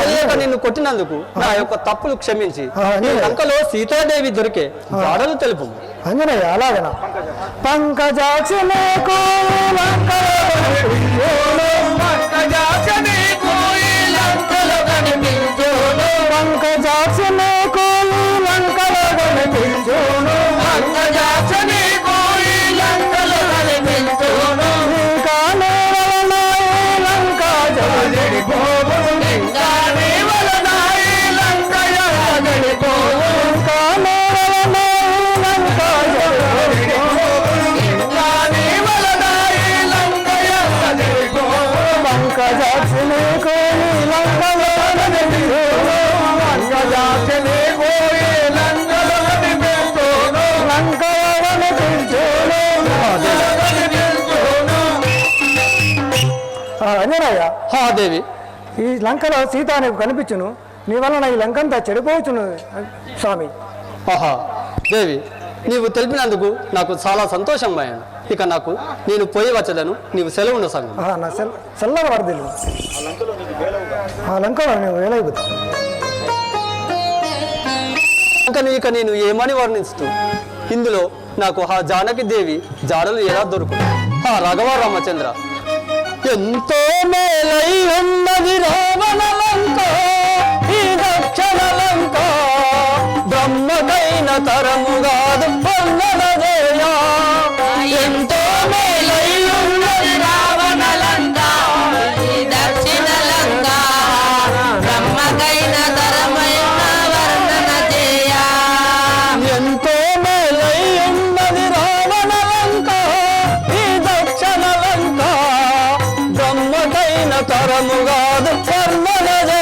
తెలియక నిన్ను కొట్టినందుకు నా యొక్క తప్పులు క్షమించి. లంకలో సీతాదేవి దొరికే వాడలు తెలుపు. అంజనయ్య అలాగనా? పంకజాక్షి మహాదేవి. ఈ లంకలో సీత నీకు కనిపించును. నీ వల్ల నా ఈ లంకంతా చెడిపోవచ్చును స్వామి. ఆహా. దేవి నీవు తెలిపినందుకు నాకు చాలా సంతోషం అయ్యాను ఇక నాకు నేను పోయి వచ్చలేను నీవు సెలవు సంగం. నా సెల్ సెల్లవ వరదలు. ఆ లంకలో నేను వేలైపోతా ఇక నేను ఏమని వర్ణిస్తూ? ఇందులో నాకు ఆ జానకి దేవి జాడలు ఎలా దొరుకు ఆ రాఘవ రామచంద్ర. ఎంతో మేలై ఉన్నది రావణలంక ఈ దక్షిణలంక బ్రహ్మకైన తరము కాదు పొందనదేయా ఎంతో తరము కాదు కర్మలదే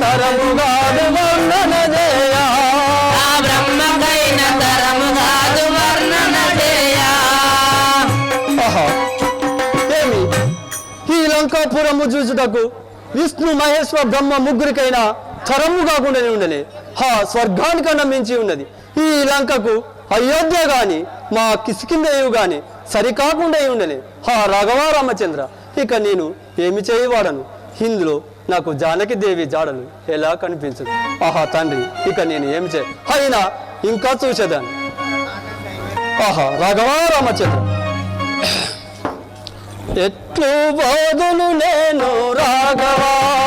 తరముగాదు వర్ణన చేయ. బ్రహ్మకైన తరముగాదు వర్ణన ఏమి? ఈ లంకాపురము చూచుటకు విష్ణు మహేశ్వర బ్రహ్మ ముగ్గురికైనా తరము కాకుండా ఉండలే హా స్వర్గానికన్నా మించి ఉన్నది. ఈ లంకకు అయోధ్య గాని మా కిసికిందయు గాని సరికాకుండా ఉండని హా రాఘవ రామచంద్ర ఇక నేను ఏమి చేయవాడను? హిందులో నాకు జానకి దేవి జాడలు ఎలా కనిపించదు? ఆహా తండ్రి ఇక నేను ఏమి చే అయినా ఇంకా చూసేదాన్ని. ఆహా రాఘవ రామచంద్ర. ఎట్లు బోధులు నేను రాఘవా.